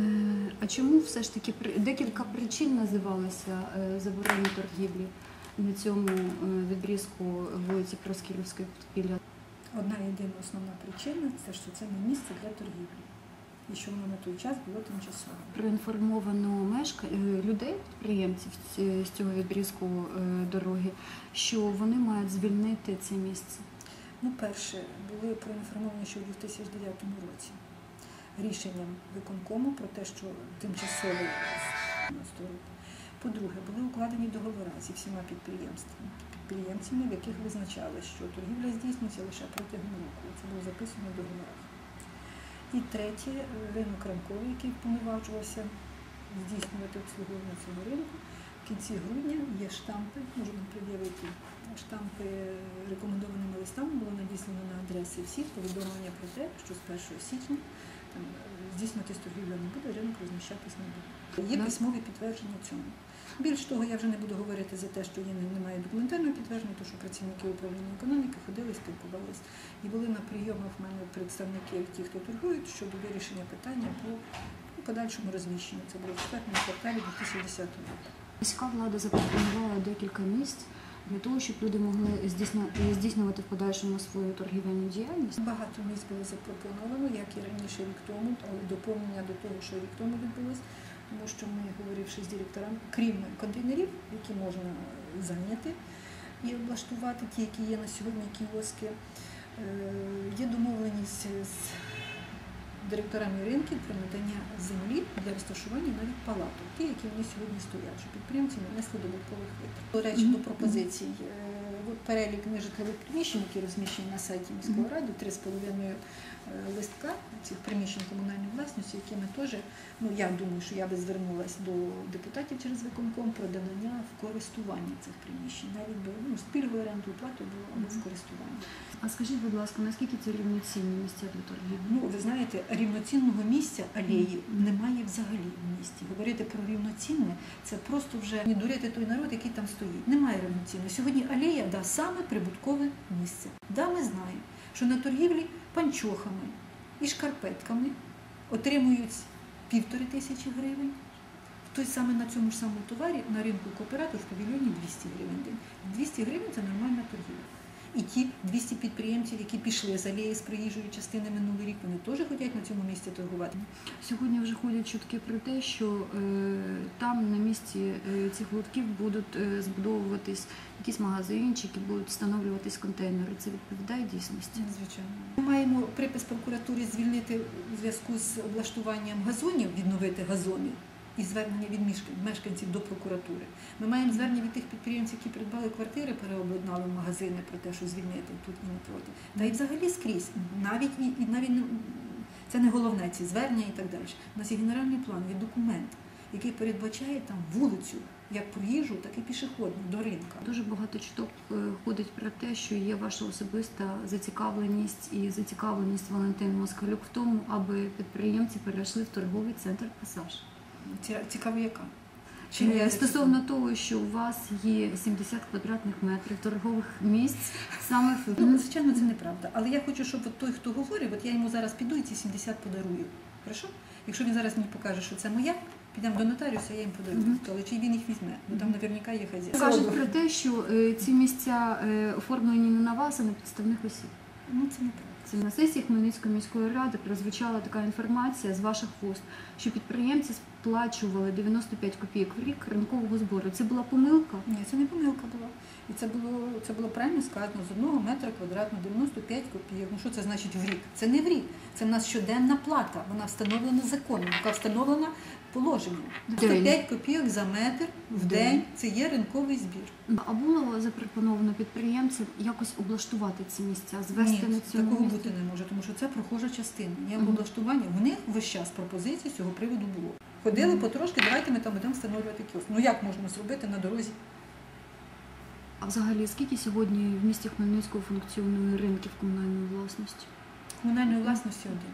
Е, А чому все ж таки декілька причин називалося е, заборони торгівлі на цьому е, відрізку вулиці Проскірівської підпілля? Одна єдина основна причина це що це не місце для торгівлі. І що воно на той час було тимчасово. Проінформовано мешка... людей, підприємців з цього відрізку дороги, що вони мають звільнити це місце. Ну, перше, були проінформовані, що в 2009 році рішенням виконкому про те, що тимчасовий сторон. По-друге, були укладені договори зі всіма підприємствами, підприємцями, в яких визначали, що торгівля здійснюється лише протягом року. Це було записано в договорах. І третє, ринок ранковий, який повноважувався здійснювати обслуговування цього ринку. В кінці грудня є штампи, можу пред'явити штампи рекомендованими листами було надіслано на адреси всіх повідомлення про те, що з 1 січня там, здійснюватись торгівля не буде, ринок розміщатись не буде. Є письмові підтвердження цьому. Більш того, я вже не буду говорити за те, що є немає документального підтвердження, тому що працівники управління економіки ходили, спілкувалися. І були на прийомах в мене представники, ті, хто торгують, щодо вирішення питання по подальшому розміщенню. Це було в четвертому кварталі 2010 року. Міська влада запропонувала декілька місць для того, щоб люди могли здійснювати в подальшому свою торгівельну діяльність. Багато місць було запропоновано, як і раніше рік тому, доповнення до того, що рік тому відбулось, тому що ми, говоривши з директорами, крім контейнерів, які можна зайняти і облаштувати, ті, які є на сьогодні кіоски, е, є домовленість з директорами ринків для надання землі для розташування навіть палаток, ті, які вони сьогодні стоять, щоб підприємці не несли додаткових витрат. До речі, до пропозицій. Перелік нежитлових приміщень, які розміщені на сайті міської Мгм. ради, три з половиною е, листка цих приміщень комунальної власності, які ми теж, ну я думаю, що я би звернулася до депутатів через виконком про надання в користування цих приміщень, навіть би ну, з пільговою оренду плату було або в користування. А скажіть, будь ласка, наскільки це рівноцінні місця для торгівлі? Ну, ви знаєте, рівноцінного місця алеї немає взагалі в місті. Говорити про рівноцінне це просто вже не дурити той народ, який там стоїть. Немає рівноцінного. Сьогодні алея да, саме прибуткове місце. Да, ми знаємо, що на торгівлі панчохами і шкарпетками отримують півтори тисячі гривень. Той саме на цьому ж самому товарі на ринку кооператор в павільйоні 200 гривень день. 200 гривень це нормальна торгівля. І ті 200 підприємців, які пішли з алеї з проїжджої частини минулий рік, вони теж хочуть на цьому місці торгувати. Сьогодні вже ходять чутки про те, що е, там на місці е, цих лотків будуть е, збудовуватись якісь магазинчики, будуть встановлюватись контейнери. Це відповідає дійсності? Звичайно. Ми маємо припис прокуратурі звільнити у зв'язку з облаштуванням газонів, відновити газони. І звернення від мешканців до прокуратури. Ми маємо звернення від тих підприємців, які придбали квартири, переобладнали магазини про те, що звільнити тут і не проти. Та й взагалі скрізь, навіть і, і навіть це не головне ці звернення і так далі. У нас є генеральний план, є документ, який передбачає там вулицю, як проїжджу, так і пішохідну до ринка. Дуже багато чуток е, ходить про те, що є ваша особиста зацікавленість і зацікавленість Валентини Москалюк в тому, аби підприємці перейшли в торговий центр Пасаж. Ці- Цікаво, яка? Е, Стосовно того, що у вас є 70 квадратних метрів торгових місць саме Ну, звичайно, це неправда. Але я хочу, щоб от той, хто говорить, от я йому зараз піду і ці 70 подарую. Хорошо? Якщо він зараз мені покаже, що це моя, підемо до нотаріуса, я їм подарую. Мгм. Але чи він їх візьме? Бо там наверняка є хазяїн. кажуть про те, що е, ці місця е, оформлені не на вас, а на підставних осіб. Ну це неправда. Це на сесії Хмельницької міської ради прозвучала така інформація з ваших вуст, що підприємці сплачували 95 копійок в рік ринкового збору. Це була помилка. Ні, це не помилка була. І це було, це було правильно сказано, з одного метра квадратного 95 копійок. Ну що це значить в рік? Це не в рік. Це в нас щоденна плата. Вона встановлена законом, яка встановлена положенням. День. 95 копійок за метр в день день. це є ринковий збір. А було запропоновано підприємцям якось облаштувати ці місця, звести Ні, на цьому такого бути не може, тому що це прохожа частина. Мгм. облаштування. В них весь час пропозицій з цього приводу було. Ходили потрошки, давайте ми там будемо встановлювати кіоск. Ну як можна зробити на дорозі? А взагалі, скільки сьогодні в місті Хмельницького функціонує ринків комунальної власності? Комунальної власності один.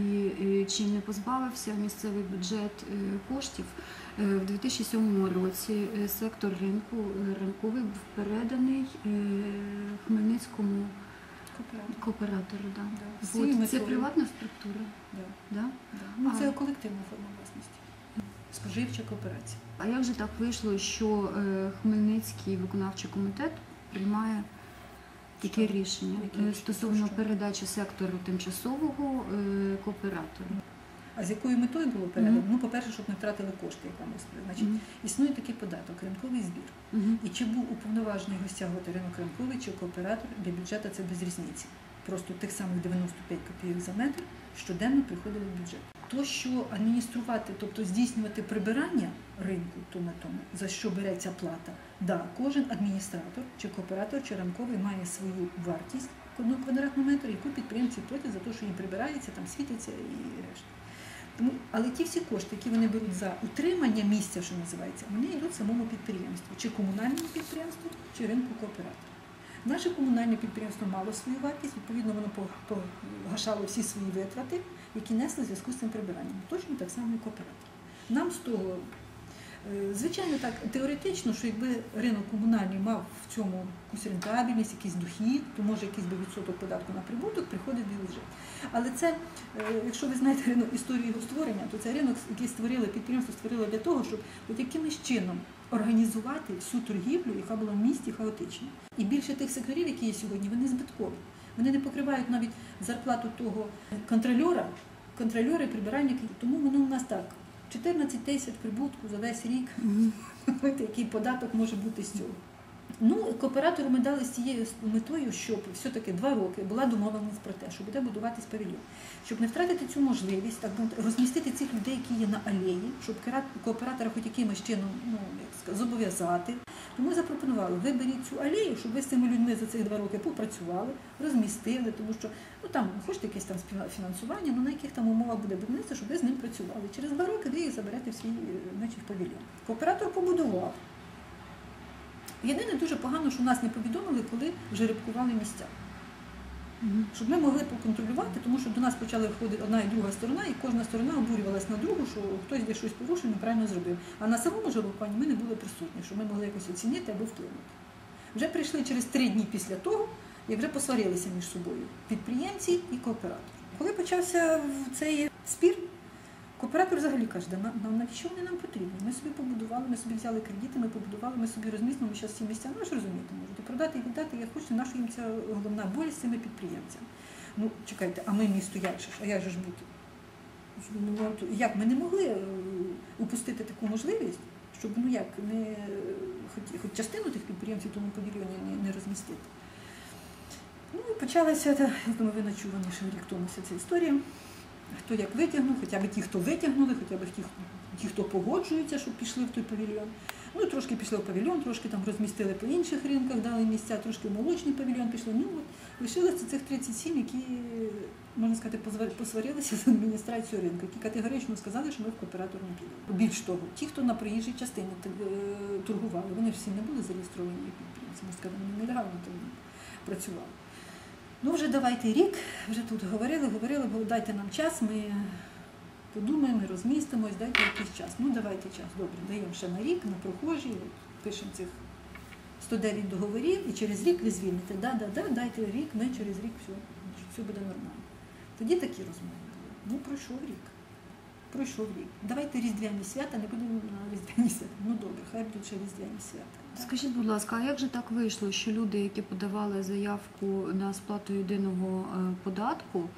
І е, чи не позбавився місцевий бюджет е, коштів Е, в 2007 році? Сектор ринку ринковий був переданий Хмельницькому Кооператор. Кооператора, да. Да. От, це цього- приватна структура, Да, да? да. Ну, це колективна форма власності. Споживча кооперація. А як же так вийшло, що е, Хмельницький виконавчий комітет приймає таке Що? рішення Яке е, рішення? стосовно Що? передачі сектору тимчасового е, кооператору? А з якою метою було передано? Мгм. Ну, по-перше, щоб не втратили кошти, як вам розповіли. Значить, існує такий податок, ринковий збір. Мгм. І чи був уповноважений стягувати ринок ринковий чи кооператор, для бюджету це без різниці. Просто тих самих 95 копійок за метр щоденно приходили в бюджет. То, що адмініструвати, тобто здійснювати прибирання ринку то на тому, за що береться плата, да, кожен адміністратор, чи кооператор, чи ранковий має свою вартість одного квадратного метра, яку підприємці платять за те, що їм прибирається, там світиться і решта. Тому, але ті всі кошти, які вони беруть за утримання місця, що називається, вони йдуть самому підприємству, чи комунальному підприємству, чи ринку кооператора. Наше комунальне підприємство мало свою вартість, відповідно, воно погашало всі свої витрати, які несли в зв'язку з цим прибиранням. Точно так само і кооператор. Нам з того, звичайно, так теоретично, що якби ринок комунальний мав в цьому якусь рентабельність, якийсь дохід, то може якийсь би відсоток податку на прибуток приходить до бюджет. Але це, е, якщо ви знаєте ринок історію його створення, то це ринок, який створили підприємство, створили для того, щоб от якимось чином організувати всю торгівлю, яка була в місті хаотична. І більше тих секторів, які є сьогодні, вони збиткові. Вони не покривають навіть зарплату того контрольора, контрольори прибиральники. Тому воно у нас так. 14 тисяч прибутку за весь рік. Який податок може бути з цього. Ну, кооператору ми дали з цією метою, щоб все-таки два роки була домовленість про те, що буде будуватись павільйон. Щоб не втратити цю можливість, так розмістити цих людей, які є на алеї, щоб кооператора хоч якимось чином ну, зобов'язати. Тому запропонували, виберіть цю алею, щоб ви з цими людьми за цих два роки попрацювали, розмістили, тому що ну там хочете якесь там співа- фінансування, ну на яких там умовах буде будівництво, щоб ви з ним працювали. Через два роки ви їх заберете в свій е, павільйон. Кооператор побудував. Єдине дуже погано, що нас не повідомили, коли вже рибкували місця. Щоб ми могли поконтролювати, тому що до нас почали входити одна і друга сторона, і кожна сторона обурювалась на другу, що хтось десь щось порушив, неправильно зробив. А на самому жеребкуванні ми не були присутні, щоб ми могли якось оцінити або вплинути. Вже прийшли через три дні після того, як вже посварилися між собою підприємці і кооператор. Коли почався цей спір, Кооператор взагалі каже, «Да на- на- навіщо вони нам потрібні? Ми собі побудували, ми собі взяли кредити, ми побудували, ми собі розмістимо зараз ці місця. Ну ж розумієте, можете продати і віддати, як хочете, нашу їм ця головна боль з цими підприємцями. Ну, чекайте, а ми місто як же ж, а як же ж бути? Як ми не могли е, упустити таку можливість, щоб ну як не хоч, хоч частину тих підприємців тому павільйоні не, не розмістити. Ну і почалася, я думаю, ви начувані ще рік тому вся ця історія. Хто як витягнув, хоча б ті, хто витягнули, хоча б ті, ті, хто погоджується, щоб пішли в той павільйон. Ну, трошки пішли в павільйон, трошки там розмістили по інших ринках, дали місця, трошки в молочний павільйон пішли. Ну, от лишилося цих 37, які, можна сказати, посварилися з адміністрацією ринку, які категорично сказали, що ми в кооператор не підемо. Більш того, ті, хто на проїжджій частині е, торгували, вони всі не були зареєстровані підприємці, можна сказати, вони нелегально там працювали. Ну, вже давайте рік, вже тут говорили, говорили, бо дайте нам час, ми подумаємо, розмістимось, дайте якийсь час. Ну, давайте час. Добре, даємо ще на рік, на прохожі, пишемо цих 109 договорів, і через рік ви звільните. Да, да, да, дайте рік, ми через рік все, все буде нормально. Тоді такі розмови були. Ну, пройшов рік. Пройшов рік. Давайте різдвяні свята, не будемо на різдвяні свята. Ну добре, хай будуть ще різдвяні свята. Скажіть, будь ласка, а як же так вийшло, що люди, які подавали заявку на сплату єдиного е, податку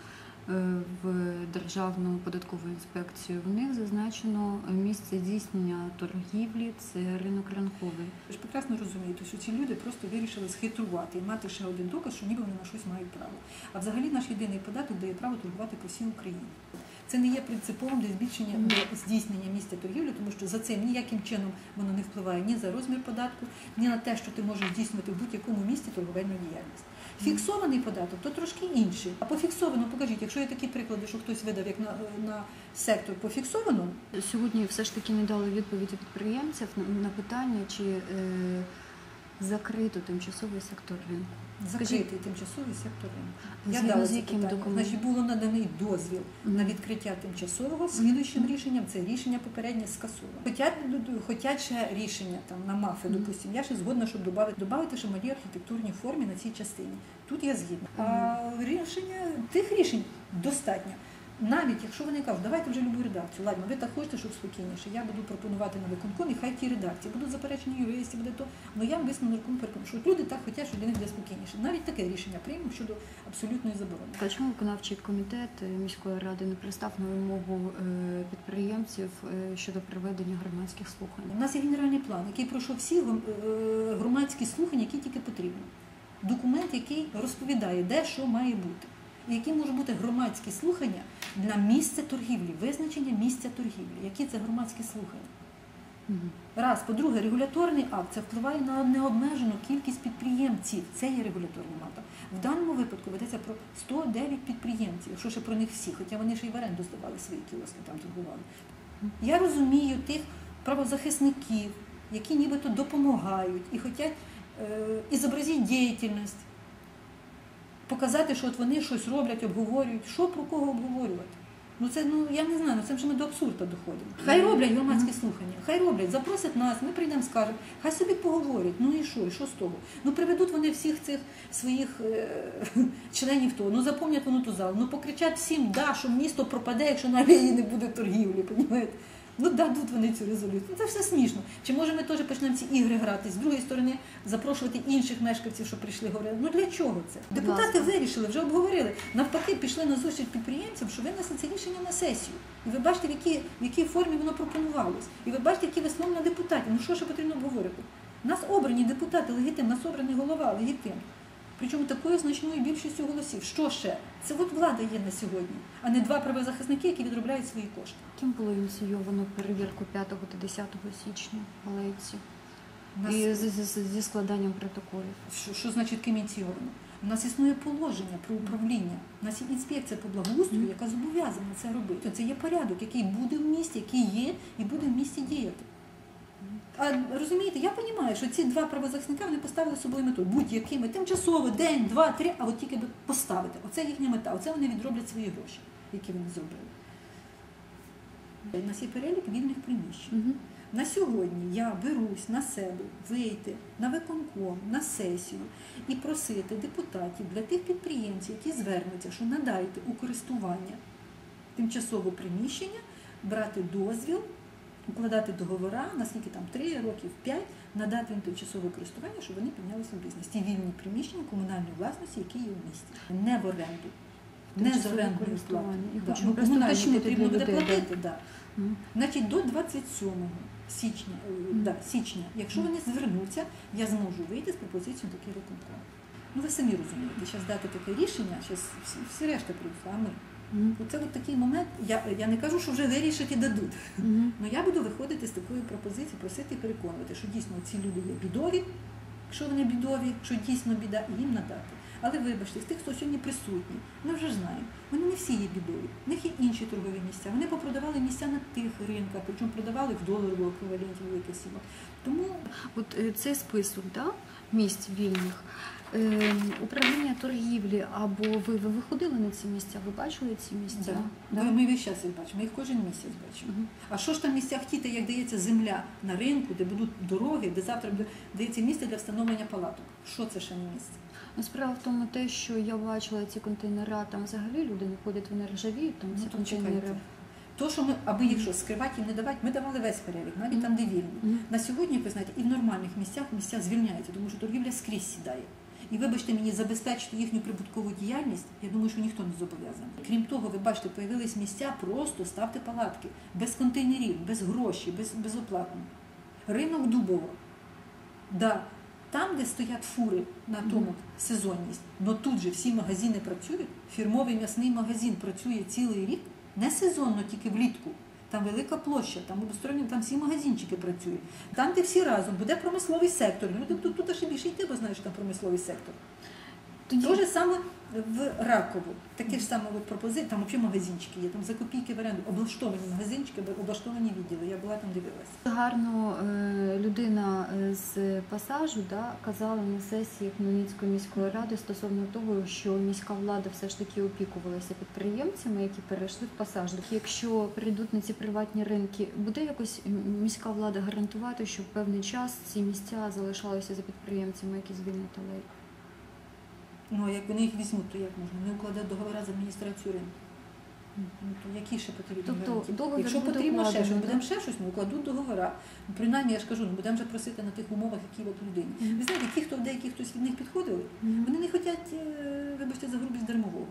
е, в Державну податкову інспекцію, в них зазначено місце здійснення торгівлі це ринок ранковий. Ви ж прекрасно розумієте, що ці люди просто вирішили схитрувати і мати ще один доказ, що ніби вони на щось мають право. А взагалі наш єдиний податок дає право торгувати по всій Україні. Це не є принциповим для збільшення для здійснення місця торгівлі, тому що за цим ніяким чином воно не впливає ні за розмір податку, ні на те, що ти можеш здійснювати в будь-якому місці торговельну діяльність. Фіксований податок то трошки інший. А по фіксованому, покажіть, якщо є такі приклади, що хтось видав як на, на сектор по фіксованому, Сьогодні все ж таки не дали відповіді підприємців на, на питання, чи е, закрито тимчасовий сектор ринку. Закритий тимчасовий сектор ринку. Я дала з яким документом? Значить, було наданий дозвіл Мгм. на відкриття тимчасового. Слідуючим рішенням це рішення попереднє скасовано. Хотять, хотять ще рішення там на мафи, Мгм. допустимо. Я ще згодна, щоб додати, додати ще мої архітектурні формі на цій частині. Тут я згідна. А рішення тих рішень достатньо. Навіть якщо вони кажуть, давайте вже любу редакцію. Ладно, ви так хочете, щоб спокійніше. Я буду пропонувати на виконком, і хай ті редакції будуть заперечені юристи, буде то. Ну я висновком переконую, що люди так хочуть, що для них буде спокійніше. Навіть таке рішення приймемо щодо абсолютної заборони. А чому виконавчий комітет е, міської ради не пристав на вимогу е, підприємців е, щодо проведення громадських слухань? У нас є генеральний план, який пройшов всі громадські слухання, які тільки потрібно. Документ, який розповідає, де що має бути. Які можуть бути громадські слухання на місце торгівлі, визначення місця торгівлі. Які це громадські слухання? Раз, по-друге, регуляторний акт це впливає на необмежену кількість підприємців. Це є регуляторним актом. В даному випадку ведеться про 109 підприємців, якщо ще про них всі, хоча вони ще й в оренду здавали свої кіоски, там торгували. Я розумію тих правозахисників, які нібито допомагають і хочуть е, ізобразити діяльність, показати, що от вони щось роблять, обговорюють. Що про кого обговорювати? Ну це ну я не знаю, ну це вже ми до абсурду доходимо. Хай роблять громадські слухання, хай роблять, запросять нас, ми прийдемо, скажемо, хай собі поговорять. Ну і що, і що з того? Ну приведуть вони всіх цих своїх е, членів того, ну заповнять воно ту залу, ну покричать всім, да, що місто пропаде, якщо на алеї не буде торгівлі, понімаєте? Ну дадуть вони цю резолюцію. Ну, це все смішно. Чи може ми теж почнемо ці ігри грати? З другої сторони, запрошувати інших мешканців, що прийшли говорили. Ну для чого це? Депутати вирішили, вже обговорили. Навпаки, пішли на зустріч підприємцям, що винесли це рішення на сесію. І ви бачите, в якій, в якій формі воно пропонувалось. І ви бачите, які висловлення депутатів. Ну що ще потрібно обговорити? Нас обрані депутати легітимно, нас обраний голова легітимно. Причому такою значною більшістю голосів. Що ще? Це от влада є на сьогодні, а не два правозахисники, які відробляють свої кошти. Ким було ініційовано перевірку 5 та 10 січня в Алейці? Нас- І зі складанням протоколів. Що, що значить ким ініційовано? У нас існує положення про управління. У нас є інспекція по благоустрою, яка зобов'язана це робити. Це є порядок, який буде в місті, який є і буде в місті діяти. А розумієте, я розумію, що ці два правозахисника вони поставили собою мету будь-якими тимчасово, день, два, три, а от тільки би поставити. Оце їхня мета, оце вони відроблять свої гроші, які вони зробили. У нас є перелік вільних приміщень. Мгм. На сьогодні я берусь на себе вийти на виконком, на сесію і просити депутатів для тих підприємців, які звернуться, що надайте у користування тимчасове приміщення, брати дозвіл, укладати договора, наскільки там 3 років, 5, надати їм тимчасове користування, щоб вони піднялися в бізнес. Ті вільні приміщення комунальної власності, які є в місті, не в оренду. Не з користування. Да. Ну, комунальні потрібно буде платити. Да. Значить, до 27 січня, е, да, січня, якщо вони звернуться, я зможу вийти з пропозицією такий виконком. Ну ви самі розумієте, зараз дати таке рішення, зараз всі, всі решта прийдуть, а ми. Мгм. Оце от такий момент. Я, я не кажу, що вже вирішать і дадуть. Мгм. Але я буду виходити з такої пропозиції, просити і переконувати, що дійсно ці люди є бідові, якщо вони бідові, що дійсно біда, і їм надати. Але вибачте, з тих, хто сьогодні присутні, ми вже знаємо, вони не всі є бідові. В них є інші торгові місця. Вони попродавали місця на тих ринках, причому продавали в доларовому еквіваленті великих сумах. Тому От е, цей список да, місць вільних. Е, управління торгівлі або ви, ви виходили на ці місця? Ви бачили ці місця? да, ми весь час їх бачимо, ми їх кожен місяць бачимо. Мгм. А що ж там місця хотіти, як дається земля на ринку, де будуть дороги, де завтра дається місце для встановлення палаток? Що це ще не місце? Ну, Справа в тому, те, що я бачила ці контейнери, там взагалі люди не ходять, вони ржавіють, там Ну, ці то контейнери. чекайте. То, що ми, аби їх що, скривати їм не давати, ми давали весь перелік, навіть там, де вільні. Мгм. На сьогодні, ви знаєте, і в нормальних місцях місця звільняються, тому що торгівля скрізь сідає. І вибачте мені, забезпечити їхню прибуткову діяльність, я думаю, що ніхто не зобов'язаний. Крім того, ви бачите, появились місця, просто ставте палатки, без контейнерів, без грошей, без, безоплатно. Ринок Дубово. Да, там, де стоять фури на тому Мгм. сезонність, але тут же всі магазини працюють. Фірмовий м'ясний магазин працює цілий рік, не сезонно, тільки влітку. Там велика площа, там обустроєні, там всі магазинчики працюють. Там, де всі разом, буде промисловий сектор. Люди тут, тут ще більше йти, бо знаєш, там промисловий сектор. Тоді- ж саме в Ракову. Такі ж саме от пропозиції, там взагалі магазинчики є, там за копійки в оренду, облаштовані магазинчики, облаштовані відділи. Я була там дивилася. Гарно е, людина е, з пасажу да, казала на сесії Хмельницької міської ради стосовно того, що міська влада все ж таки опікувалася підприємцями, які перейшли в пасаж. Якщо прийдуть на ці приватні ринки, буде якось міська влада гарантувати, що в певний час ці місця залишалися за підприємцями, які звільнять алею? Ну, а як вони їх візьмуть, то як можна? Вони укладають договори з адміністрацією ринку. Ну, то які ще потрібні Тобто гарантії? Якщо потрібно ще щось, будемо ще щось, ну укладуть договора. Ну, принаймні, я ж кажу, ну будемо вже просити на тих умовах, які от людині. Мгм. Ви знаєте, ті, хто деякі хтось від них підходили, вони не хочуть, е, вибачте, за грубість дармового.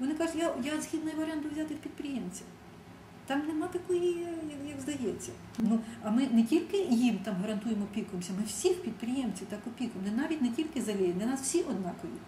Вони кажуть, я, я згідна в оренду взяти в підприємця. Там нема такої, як, як здається. Ну, а ми не тільки їм там гарантуємо опікуємося, ми всіх підприємців так опікуємо. Не навіть не тільки за для нас всі однакові.